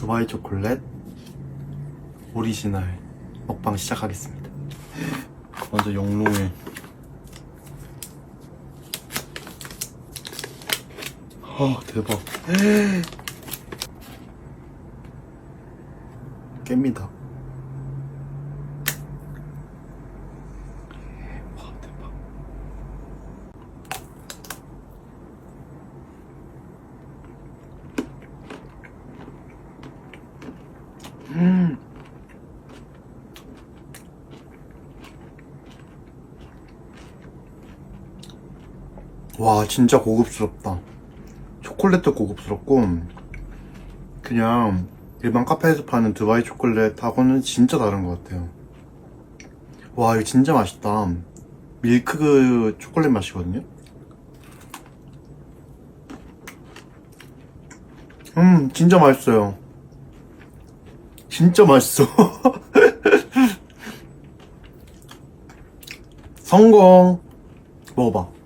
두바이 초콜릿 오리지널 먹방 시작하겠습니다. 먼저 영롱을 아 대박 깹니다. 음. 와 진짜 고급스럽다. 초콜릿도 고급스럽고 그냥 일반 카페에서 파는 두바이 초콜릿하고는 진짜 다른 것 같아요. 와 이거 진짜 맛있다. 밀크 초콜릿 맛이거든요? 음 진짜 맛있어요 진짜 맛있어. 성공. 먹어봐